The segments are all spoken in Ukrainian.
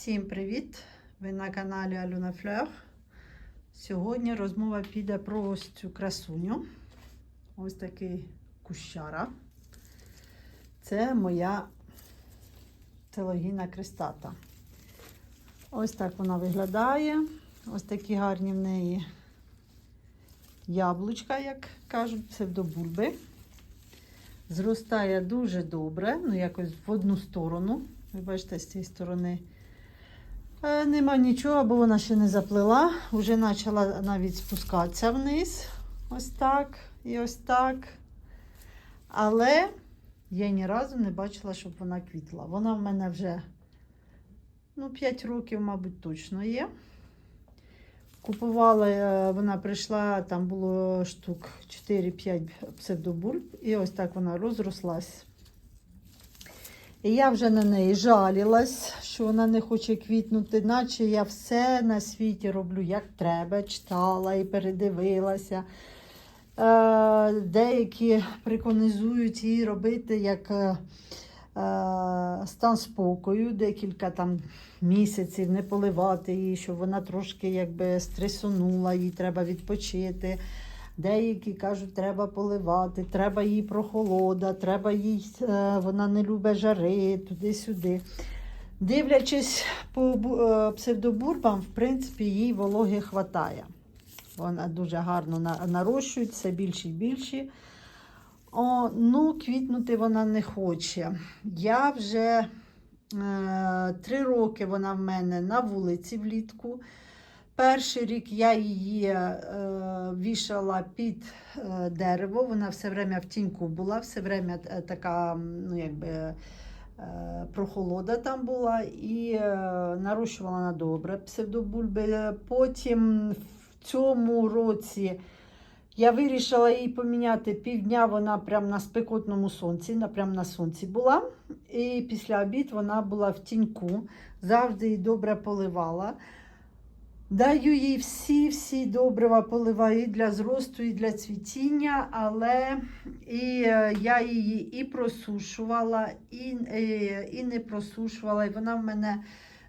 Всім привіт! Ви на каналі Алюна Флер. Сьогодні розмова піде про ось цю красуню. Ось такий кущара. Це моя телогіна крестата. Ось так вона виглядає. Ось такі гарні в неї яблучка, як кажуть, псевдобульби. Зростає дуже добре, ну якось в одну сторону. Ви бачите, з цієї сторони нема нічого, бо вона ще не заплила. Вже почала навіть спускатися вниз. Ось так і ось так. Але я ні разу не бачила, щоб вона квітла. Вона в мене вже ну, 5 років, мабуть, точно є. Купувала, е, вона прийшла, там було штук 4-5 псевдобульб, і ось так вона розрослась. І я вже на неї жалілась, що вона не хоче квітнути, наче я все на світі роблю як треба, читала і передивилася. Е, Деякі приконизують її робити як е, е, стан спокою, декілька там місяців не поливати її, щоб вона трошки якби стресонула, їй треба відпочити. Деякі кажуть, треба поливати, треба їй прохолода, треба їй, е, вона не любить жари, туди-сюди. Дивлячись по е, псевдобурбам, в принципі, їй вологи хватає. Вона дуже гарно на- нарощують, все більше і більше. О, ну, квітнути вона не хоче. Я вже е, три роки вона в мене на вулиці влітку. Перший рік я її е, вішала під е, дерево, вона все время в тіньку була, все время е, така, ну якби. е, Прохолода там була і е, нарощувала вона добре псевдобульби. Потім в цьому році я вирішила її поміняти півдня, вона прямо на спекотному сонці, на, прямо на сонці була. І після обід вона була в тіньку, завжди її добре поливала. Даю їй всі-всі добрива поливаю і для зросту, і для цвітіння, але і е, я її і просушувала, і, е, і не просушувала. І вона в мене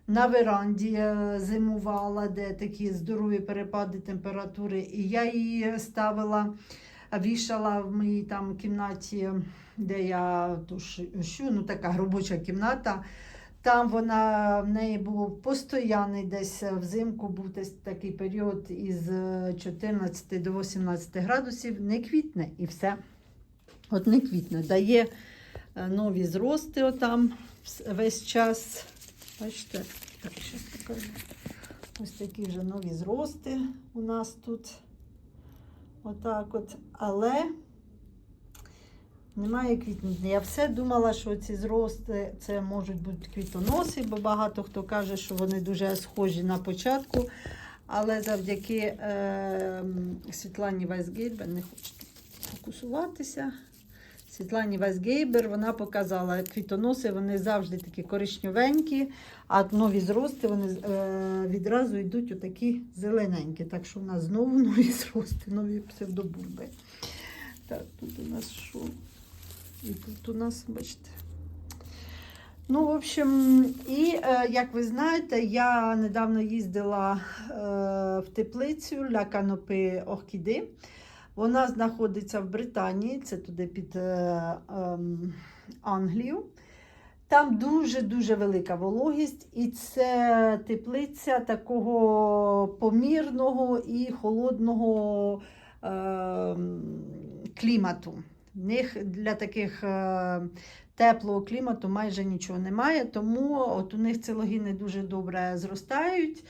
на веранді е, зимувала, де такі здорові перепади температури. І я її ставила, вішала в моїй там кімнаті, де я тушу, ну така робоча кімната. Там вона в неї був постоянний десь взимку, був десь такий період із е, 14 до 18 градусів, не квітне і все. От не квітне, дає е, нові зрости отам весь час. Бачите, так, щас покажу. Ось такі вже нові зрости у нас тут. Отак от. Але немає квітнути. Я все думала, що ці зрости це можуть бути квітоноси, бо багато хто каже, що вони дуже схожі на початку. Але завдяки е, Світлані Вайсгейбер, не хочу фокусуватися. Світлані Вайсгейбер, вона показала квітоноси, вони завжди такі коричневенькі, а нові зрости вони е, відразу йдуть отакі зелененькі. Так що у нас знову нові зрости, нові псевдобульби. Так, тут у нас що? І тут у нас, бачите. Ну, в общем, і е, як ви знаєте, я недавно їздила е, в теплицю Ля Канопи Оркіди. Вона знаходиться в Британії, це туди під е, ем, Англію. Там дуже-дуже велика вологість, і це теплиця такого помірного і холодного ем, клімату. В них для таких е, теплого клімату майже нічого немає, тому от у них целогіни дуже добре зростають.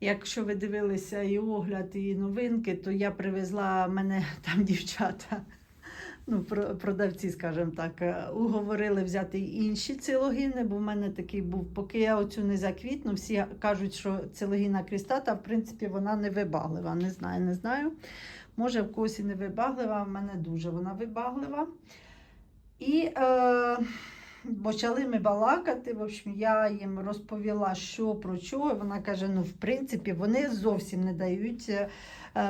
Якщо ви дивилися і огляд, і новинки, то я привезла мене там дівчата, ну, продавці, скажімо так, е, уговорили взяти інші цилогіни, бо в мене такий був, поки я оцю не заквітну, всі кажуть, що цилогіна крістата, в принципі, вона не вибаглива. Не знаю, не знаю. Може, в когось і не вибаглива, в мене дуже вона вибаглива. І е, почали ми балакати. В общем, я їм розповіла, що про чого. Вона каже: ну, в принципі, вони зовсім не дають е,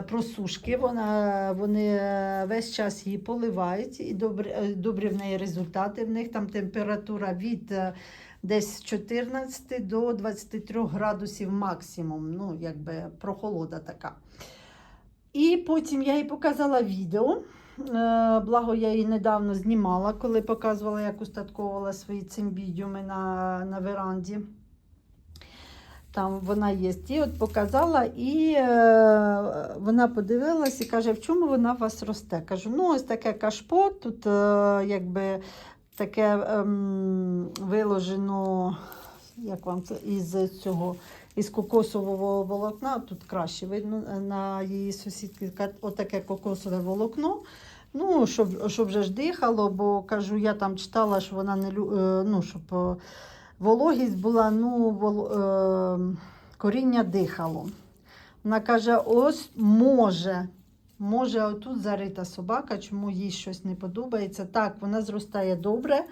просушки. Вона, вони е, весь час її поливають, і добрі, е, добрі в неї результати. В них там температура від е, десь 14 до 23 градусів максимум. Ну, якби прохолода така. І потім я їй показала відео. Е, Благо, я її недавно знімала, коли показувала, як устатковувала свої цимбідіуми на, на веранді. Там вона є. І от показала, і е, вона подивилась і каже, в чому вона у вас росте? Кажу, ну ось таке кашпо, тут е, якби таке ем, виложено, як вам це, із цього, із кокосового волокна, тут краще видно е, на її сусідки, отаке кокосове волокно. Ну, щоб, щоб вже ж дихало, бо кажу, я там читала, що вона не е, ну, щоб е, вологість була, ну, вол... коріння дихало. Вона каже: ось може, може, отут зарита собака, чому їй щось не подобається. Так, вона зростає добре,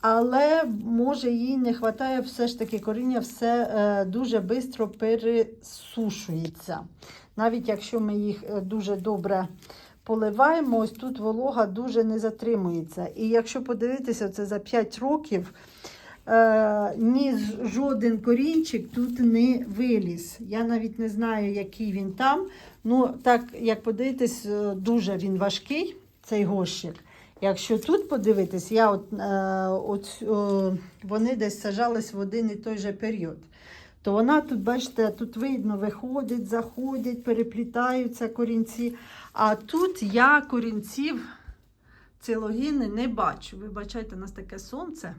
але може їй не вистачає все ж таки коріння, все е, дуже швидко пересушується. Навіть якщо ми їх е, дуже добре поливаємо, ось тут волога дуже не затримується. І якщо подивитися, це за 5 років. Е, ні жоден корінчик тут не виліз. Я навіть не знаю, який він там. Ну, так, як подивитись, дуже він важкий, цей горщик. Якщо тут подивитись, я от, е, от, е, вони десь сажались в один і той же період. То вона тут, бачите, тут видно, виходить, заходять, переплітаються корінці. А тут я корінців цилогіни не бачу. Вибачайте, у нас таке сонце.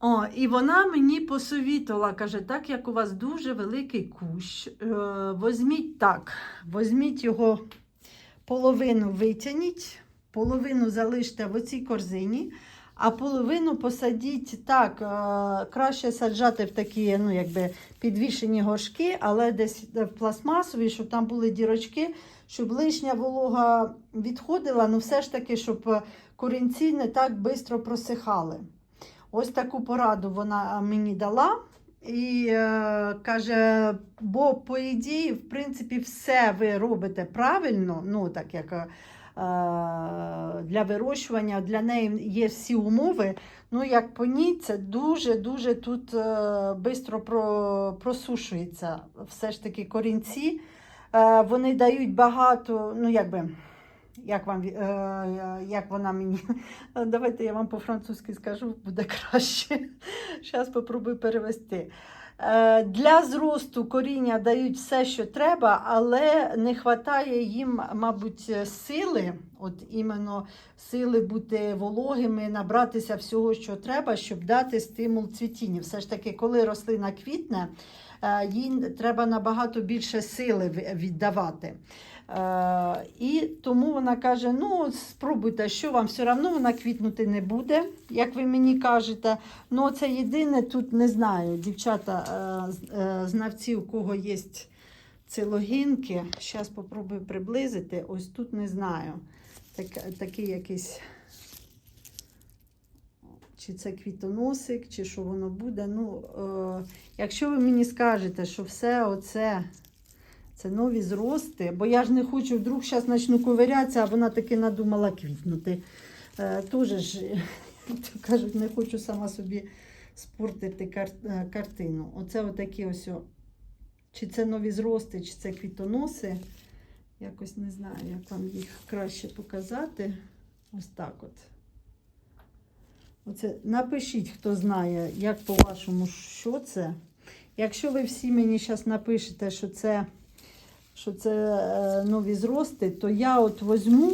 О, і вона мені посовітувала, каже, так як у вас дуже великий кущ, е, возьміть так, возьміть його половину витягніть, половину залиште в оцій корзині, а половину посадіть так, е, краще саджати в такі ну, якби, підвішені горшки, але десь в пластмасові, щоб там були дірочки, щоб лишня волога відходила, ну все ж таки, щоб корінці не так швидко просихали. Ось таку пораду вона мені дала. І е, каже, бо по ідеї, в принципі, все ви робите правильно, ну так як е, для вирощування, для неї є всі умови. Ну, як по ній, це дуже-дуже тут швидко просушується. Все ж таки корінці. Е, вони дають багато, ну якби. Як вам е, як вона мені? Давайте я вам по-французьки скажу, буде краще. Зараз спробую перевести. Е, Для зросту коріння дають все, що треба, але не вистачає їм, мабуть, сили, от іменно сили бути вологими, набратися всього, що треба, щоб дати стимул цвітіння. Все ж таки, коли рослина квітне, е, їй треба набагато більше сили віддавати. Е, і тому вона каже: ну, спробуйте, що вам все одно вона квітнути не буде, як ви мені кажете. Ну, це єдине, тут не знаю, дівчата, е, е, знавці, у кого є цилогінки. Зараз спробую приблизити. Ось тут не знаю. Так, такий якийсь. Чи це квітоносик, чи що воно буде. Ну, якщо ви мені скажете, що все оце це нові зрости, бо я ж не хочу, вдруг зараз почну ковирятися, а вона таки надумала квітнути. Е, Тоже ж, кажуть, не хочу сама собі спортити кар, е, картину. Оце отакі ось, чи це нові зрости, чи це квітоноси. Якось не знаю, як вам їх краще показати. Ось так от. Оце, напишіть, хто знає, як по-вашому, що це. Якщо ви всі мені зараз напишете, що це що це е, нові зрости, то я от возьму,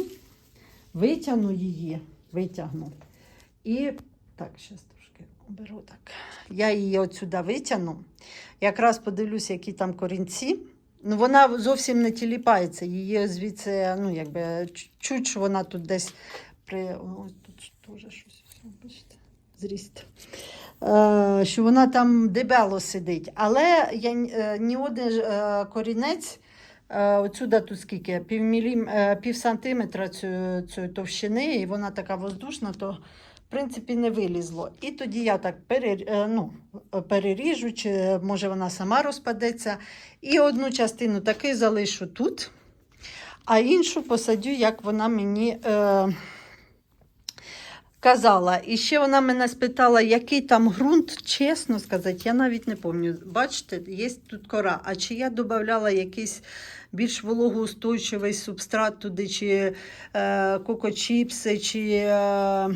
витягну її, витягну. І так, зараз трошки оберу так. Я її от сюди витягну. Якраз подивлюся, які там корінці. Ну, вона зовсім не тіліпається. Її звідси, ну, якби, чуть що вона тут десь при. Ось тут теж щось, бачите, зріст. Е, що вона там дебело сидить. Але я, е, ні один е, корінець Отсюда тут скільки? Пів, мілім, е, пів сантиметра цієї цю... товщини, і вона така воздушна, то в принципі не вилізло. І тоді я так пере, е, ну, переріжу, чи може вона сама розпадеться. І одну частину таки залишу тут, а іншу посадю, як вона мені. Е, казала. І ще вона мене спитала, який там ґрунт, чесно сказати, я навіть не пам'ятаю. Бачите, є тут кора. А чи я додавала якийсь більш вологоустойчивий субстрат туди, чи е, кокочіпси, чи, е,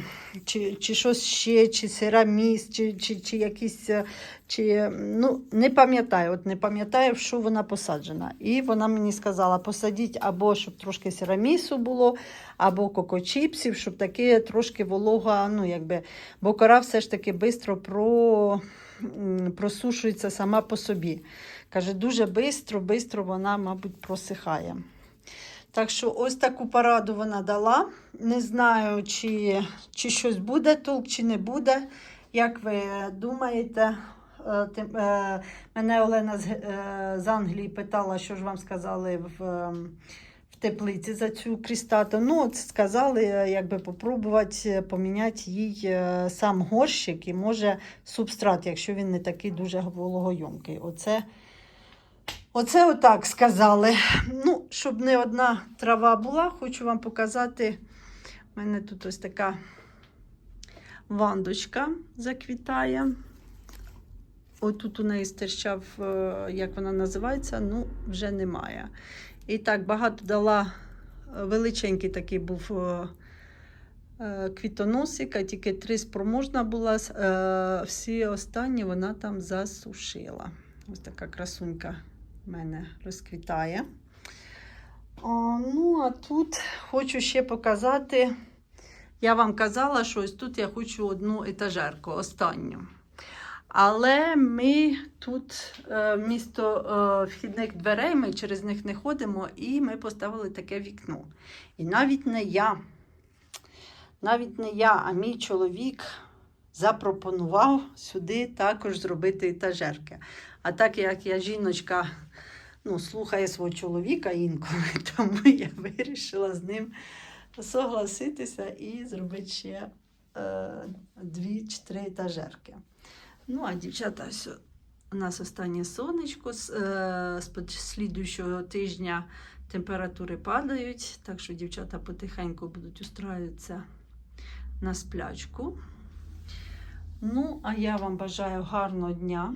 чи, чи щось ще, чи сераміс, чи, чи, чи якісь. е, Чи, ну, не пам'ятаю, от не пам'ятаю, в що вона посаджена. І вона мені сказала, посадіть або щоб трошки серамісу було, або кокочіпсів, щоб таке трошки волога, ну якби, бо кора все ж таки швидко про, просушується сама по собі. Каже, дуже швидко, швидко вона, мабуть, просихає. Так що ось таку пораду вона дала. Не знаю, чи, чи щось буде толк, чи не буде. Як ви думаєте? Е, е, Мене Олена з, е, Англії питала, що ж вам сказали в, в теплиці за цю крістату. Ну, от сказали, якби попробувати поміняти їй сам горщик і може субстрат, якщо він не такий дуже вологойомкий. Оце, оце отак сказали. Ну, щоб не одна трава була, хочу вам показати. У мене тут ось така вандочка заквітає. Отут у неї стирчав, е, як вона називається, ну, вже немає. І так, багато дала е, величенький такий був е, квітоносик, а тільки три спроможна була. Всі останні вона там засушила. Ось така красунька мене розквітає. О, ну, а тут хочу ще показати. Я вам казала, що ось тут я хочу одну етажерку, останню. Але ми тут е, місто е, вхідних дверей, ми через них не ходимо, і ми поставили таке вікно. І навіть не я, навіть не я, а мій чоловік запропонував сюди також зробити етажерки. А так як я жіночка ну, слухає свого чоловіка інколи, тому я вирішила з ним согласитися і зробити ще е, дві чи три етажерки. Ну, а дівчата, у нас останнє сонечко. З, е, слідуючого тижня температури падають, так що дівчата потихеньку будуть устраюватися на сплячку. Ну, а я вам бажаю гарного дня.